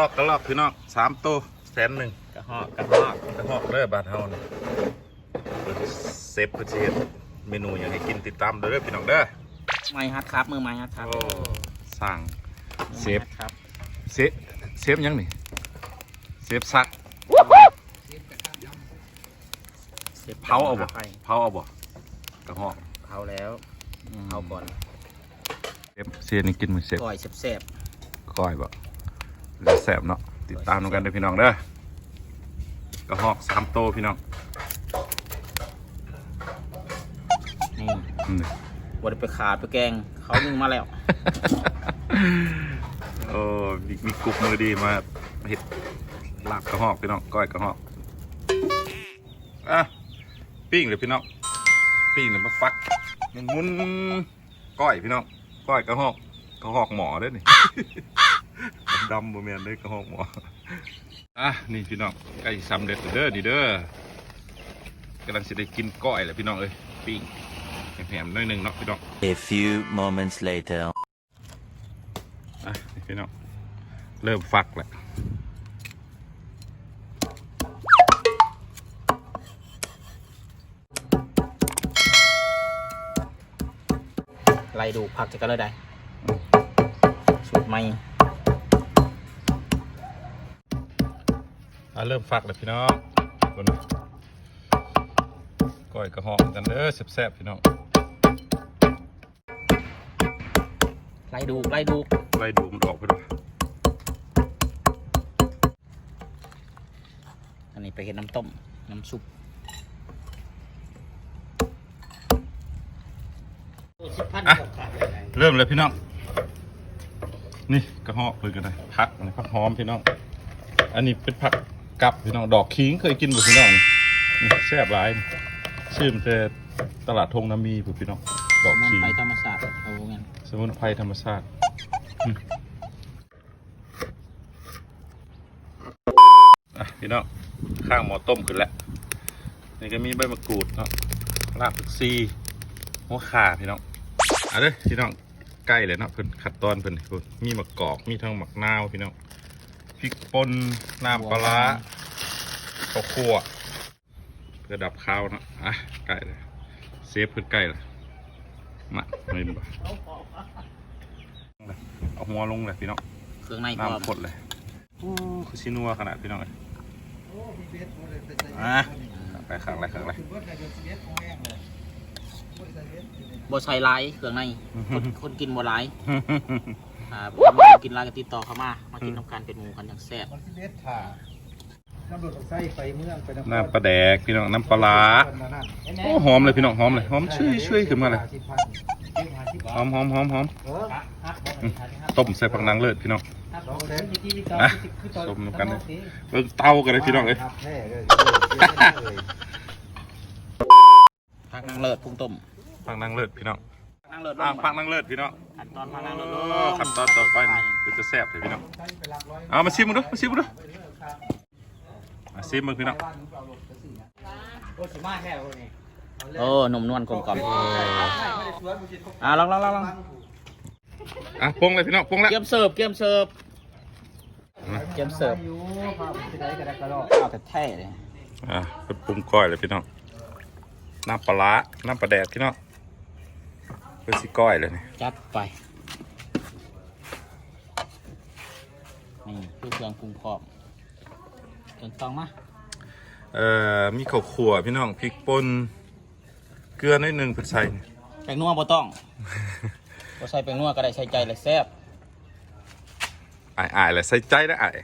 ลอกกระลอกพี่น้องสามตัวแสนหนึ่งกระหอกกระหอกกระหอกเด้อบาทเฮานี่เซฟเพื่อสิเฮ็ดเมนูอย่างให้กินติดตามเด้อพี่น้องเด้อไม้ฮัดครับมือไม้ฮัดครับโอ้สั่งเซฟครับเซฟเซฟยังนี่เซฟซักซฟเผาเอาบ่ไปเผาเอาบ่กระหอกเผาแล้วเผาก่อนเซฟเสียนี่กินมื้อเซฟก่อยแซ่บก้อยบ่ เหลือแสบเนาะติดตามนำกันเด้อพี่น้องเด้อกระหอกสามโตวพี่น้องๆนี่อืมบไดไปขาดไปแกง เขานึ่งมาแล้วโอ้มีมีกรุ๊ปมือดีมาเห็ดลาบกระหอกพี่น้องก้อยกระหอกอะปิ้งเลยพี่น้องปิ้งเลยมาฟักมันมุนก้อยพี่น้องก้อยกระหอกกระหอกหมอเด้อนี่ ดำบ่แม่นเด้อกระหอกหมออะนี่พี่น้องใกล้สำเร็จแล้วเด้อนี่เด้อกำลังสิได้กินก้อยแหละพี่น้องเอ้ยปิ้งแหมๆหน่อยหนึงเนาะพี่น้อง A few moments later. อะนี่พี่น้องเริ่มฟักแล้วไล่ดูผักจะกันเลยได้สูตรใหม่ อะเริ่มฟักแล้วพี่น้องบนก้อยกระหองกันเด้อแซ่บๆพี่น้องไล่ดูไล่ดูไล่ดูมันออกไปด้วยอันนี้ไปเห็นน้ำต้ม น้ำซุปสิบพันอะเริ่มเลยพี่น้อง นี่กระหอกเลยกันเลยผักอันนี้ผักหอมพี่น้อง อันนี้เป็นผัก กับพี่น้องดอกขิงเคยกินบ่พี่น้องนี่นี่แซ่บหลายนี่ชื่อมันแต่ตลาดทงน้ำมีพุ่นพี่น้องดอกมันขิงไปธรรมศาสตร์เอาเงี้ยสมุนไพรธรรมชาติอืมอะพี่น้องข้างหม้อต้มขึ้นแล้วนี่ก็มีใบมะกรูดเนาะรากผักชีหัวข่าพี่น้องเอะเด้อพี่น้องใกล้เลยเนาะเพิ่นขัดตอนเพิ่นเพิ่นมีมะกอกมีทั้งมะนาวพี่น้อง พริกป่นน้ำปลาร้าข้าวคั่วเพื่อดับข้าวเนาะอะใกล้เลยเซฟเพิ่นใกล้เลยมาไม่รู้บ่เอาหัวลงเลยพี่น้องเครื่องในพร้อมน้ำพดเลยโอ้คือชินัวขนาดพี่น้องเลยอะไปข้างไรข้างไรบใส่ไลายเครื่องในคนคนกินบ่ไลาย อ่าบ่คนกินไลายก็ติดต่อเข้ามา มากินน้ำกันเป็นหมูกันอย่างแซ่บมันสิเด็ดถ่าน้ำรดไส้ไปเมืองไปนครน้ำปลาแดกพี่น้องน้ำปลาร้านั่นโอ้หอมเลยพี่น้องหอมเลยหอมช่วยช่วยขึ้นมาเลยหอมหอมหอมหอมเอออืมต้มใส่ผักนางเลิศพี่น้องสองแสนอะส้มน้ำกันเลยเบิ่งเตากันเลยพี่น้องเลยครับแท้เลยผักนางเลิศปรุงต้มผักนางเลิศพี่น้องผัก นางเลิศอะลงผักนางเลิศพี่น้องขั้นตอนผักนางเลิศลโอ้งขั้นตอนต่อไปนี่เป็นจะแซ่บเลยพี่น้องเอามาชิมมึงดูมาชิมมึงดูมาชิมมึงพี่น้องโอ้หนุ่มนวลกลมกล่อมอ่าลองลองลองลองอะปรุงเลยพี่น้องปรุงแล้วเกี๊ยมเสิร์ฟเกี๊ยมเสิร์ฟเกี๊ยมเสิร์ฟอยู่ภาพที่ไหนก็ได้กระโดดข้าวแท้ๆเลยอะเป็นปรุงก้อยเลยพี่น้องน้ำปลาร้าน้ำปลาแดกพี่น้อง เป็นสิก้อยเลยนี่จัดไป นี่ลูกเครื่องปรุงพร้อมเครื่องตองมาเอ่อมีข้าวขั่วพี่น้องพริกป่นเกลือหนิดนึงเพิ่นใส่นี่แป้งนัวบ่ต้องบ่ใส่แป้งนัวก็ได้ใส่ใจเลยแซ่บอายอายๆเลยใส่ใจนะอาย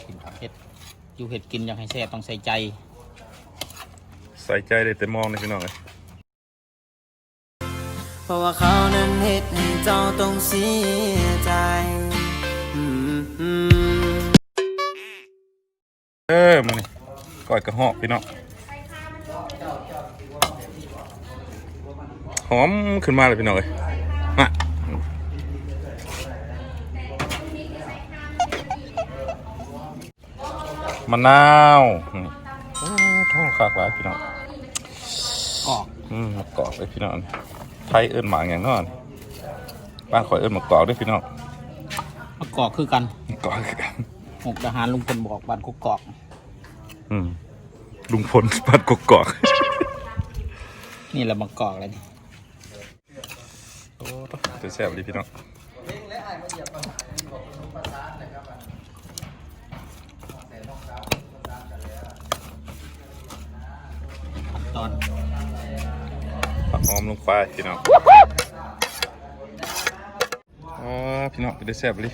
กินเห็ดอยู่เห็ดกินอย่างให้แซ่บต้องใส่ใจ ใส่ใจเลยแต่มองนี่พี่น้องเลยเพราะว่าเขานั้นเหตุให้เจ้าต้องเสียใจอืมอืมเออมันนี่ก้อยกระหอกพี่น้องหอมขึ้นมาเลยพี่น้องเลยมา มะนาวอืมโอ้ท้องขากหลายพี่น้องก อกอืมมะกอกเลยพี่น้องไทยเอิ้นหมาอย่างนอนบ้านข่อยเอิ้นมะกอกเด้วยพี่น้องมะกอกคือกันมะกอกคือกันหกทหารลุงพลบอกบ้านกกอก อืมลุงพลบ้านกกอก นี่แหละมะกอกเลยนี่โอ้จะแซ่บเลยพี่น้องตอนผักห อมลงไปพี่น้องอ๋อพี่น้องจะได้แซ่บเลย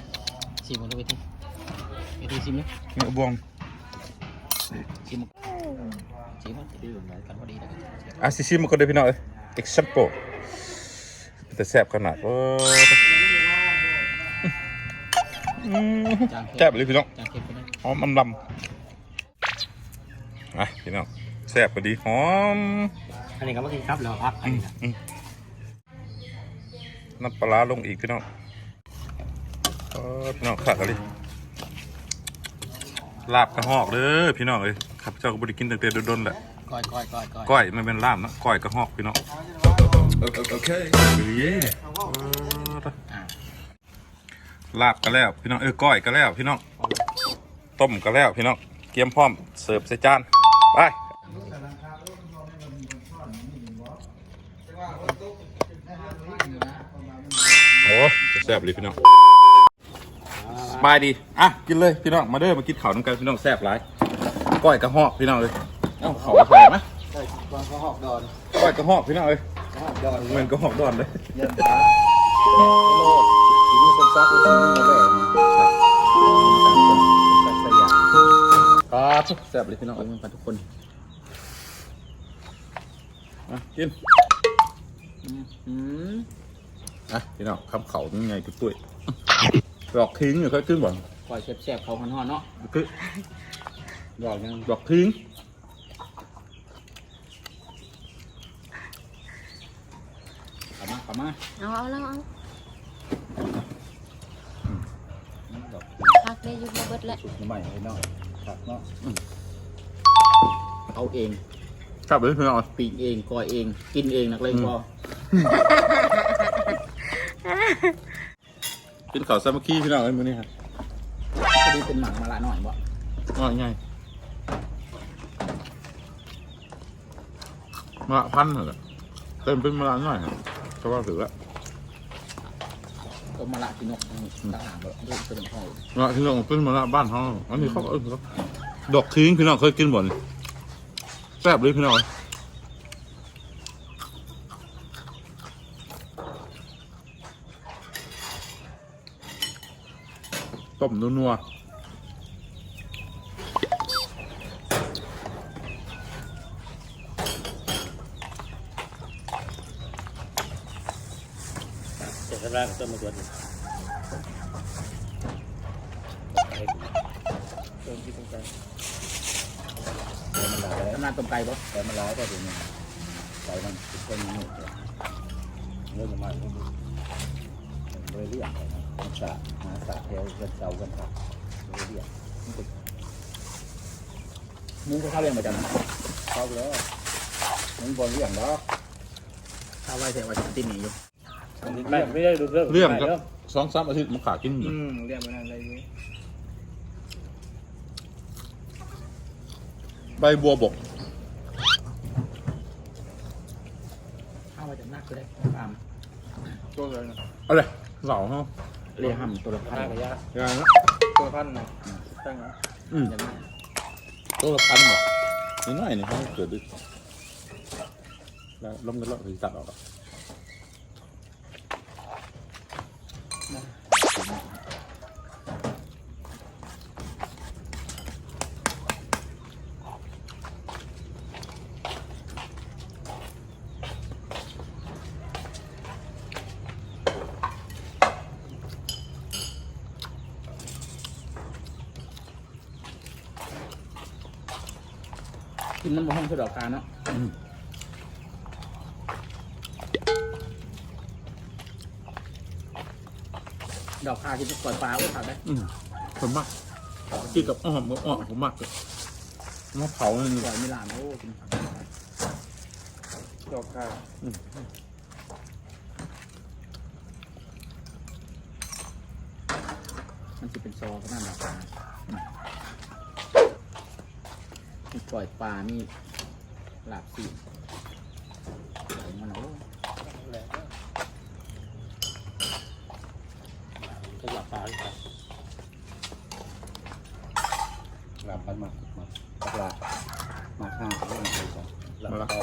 ชิมมันดูไปทีไปทีชิมเลยเนื้อบวงชิมมันชิมมันจะดูเหมือนกันพอดีเลยอะซิซิมันก็ได้พี่น้องเอ้ย example จะแซ่บขนาดโอ้อืมจางเค็แซ่บมเลยพี่น้องจางเค็มไปเลยหอมอำลำอะพี่น้องแซ่บพอดีหอม อันนี้ก็มากินครับแล้วพักอันนี้นะอืมน้ำปลาร้าลงอีกพี่น้องเออพี่น้องขาดอะไรลาบกระหอกเด้อพี่น้องเอ้ยข้าพเจ้าก็บริกินตั้งแต่โดนๆแหละก้อยก้อยก้อยก้อยก้อยมันเป็นลาบนะก้อยกระหอกพี่น้องโอเคเย้ลาบก็แล้วพี่น้องเออก้อยก็แล้วพี่น้องต้มก็แล้วพี่น้องเตรียมพร้อมเสิร์ฟใส่จานไปโอ้จะ แซ่บเลยพี่น้องสบายดี อะ กินเลยพี่น้อง มาเด้อมากินข้าวน้ำกันพี่น้องแซ่บหลายก้อยกระหอกพี่น้องเลยเอ้าเขาใส่ไหมวางข้าวหอกดอนก้อยกระหอกพี่น้องเอ้ยข้าวหอกดอนเหมือนกระหอกดอนเลยเยี่ยมขาโลดทีนี้คนซักคนซีนี่มาแบ่งครับสักสยามครับแซ่บเลยพี่น้องขอบคุณครับทุกคนมากินอืม อะพี่น้องคำเขาเป็นไงตุ้ยตุ้ยดอกทิ้งอยู่ค่อยขึ้นบ่อนก้อยแซ่บๆเขาหันๆเนาะคือดอกยังดอกทิ้งเข้ามาเข้ามาเอาเอาแล้วเอาพักได้อยุบเบิดแล้วสุกใหม่เลยเนาะครับเนาะเอาเองแซ่บเลยพี่น้องปีกเองก้อยเอง กินเองนักเลงพอ กินข้าวสามัคคีพี่น้องเอ้ยมื้อนี้ครับพอดีเป็นหมักมาละหน่อยบ่ว่าไงมะละพันเหรอเต็มเป็นมะละหน่อยครับก็ว่าถือว่าก็มาละกินนกต่างหากแบบเรื่องเป็นห้องมะละที่เราเป็นมะละบ้านเขาอันนี้เขาก็เออครับดอกทิ้งพี่น้องเคยกินบ่อนแซ่บเลยพี่น้อง ต้มนัวๆเสร็จแล้วก็ต้มมาตัวนึงเติมที่ตรงกลางทำงานต้มไก่บ่แต่มันร้ายก็เป็นใส่มันเป็นหนุ่มเรื่องมัน เลยเรียกมันสะหาสะเทวกันเสากันครับเลยเรียกหมูก็ข้าวเรียงมาจากนั้นเข้าแล้วมันบอลเรียกเนาะข้าวไว้แต่ว่าจะติดหนีอยู่ไม่ไม่ได้ดูเรื่องเรื่องก็สองสามอาทิตย์มาขากินอยู่อืมเรื่องมันอะไรอยู่ใบบัวบกข้าวไว้จากนักก็ได้ตามตัวเลยอะไร เหล่าเนาะเรียกห้ำตัวละพันระยะงานนะตัวพันนะตั้งนะอืมอย่างนั้นตัวละพันหรอนิดหน่อยนี่เขาเกิดดึกแล้วล้มกันแล้วถึงตัดออกอะ กินน้ำมันห้องเสดอกกาเนาะดอกคาที่ปล่อยปลาไว้ทำได้อืมผมมากกินกับอ้อมกับอ้อมผมมากเลยมะเผาเนี่ยปล่อยมิลานโอ้กินผักดอกค่ะมันจะเป็นซอก็น่ารักนะ มีปล่อยปลา มีหลาบสีมันโอ้ก็หลับปลาเลยครับหลับปันมามาปักหลามาห้าเรื่องอะไรกันหลับเอา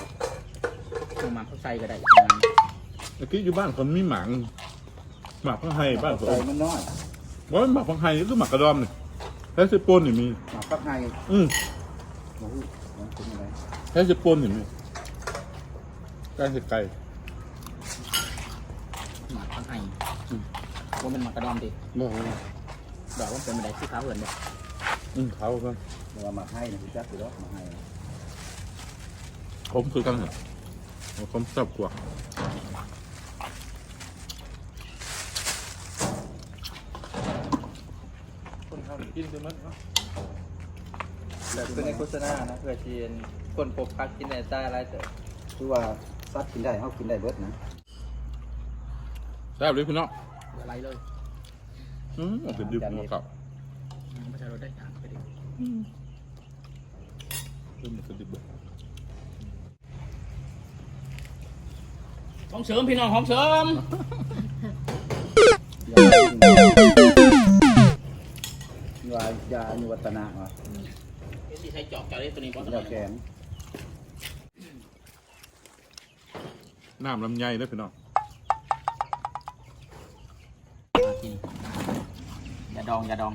เอามาเขาใส่ก็ได้เมื่อกี้อยู่บ้านคนมีหมังหมักพังไฮบ้านผมใส่มันน้อยว่าหมักพังไฮก็หมักกระดอมนี่แค่สิบปนนี่มีมาปักไห้อืม มาหูมันเป็นอะไรแค่สิบปนนี่มีใกล้สิไก่หมาข้างในว่ามันหมากกระดอมดิบ่ดอกว่าเป็นบันไดที่เขาเหินเด้อืมเขาก็เวลามาให้นะพี่จักคือรถมาให้ ผมคือกันเหรอผมชอบกว่า คนทำกินคือมัน แบบคือในโฆษณานะเพื่อชีนคนพบพักกินในใต้อะไรแต่คือว่าซัดกินได้เขากินได้เบิดนะแซ่บเลยพี่น้องอะไรเลยอืมเอาเป็นดึบหัวเก่าไม่ใช่รถได้ทางไปดิเริ่มเป็นดึบเลยห้องเสริมพี่น้องห้องเสริม อกจอกได้ตัวนี้บอสยาแกนน้ำลำไยเด้อพี่น้องอย่าดองอย่าดอง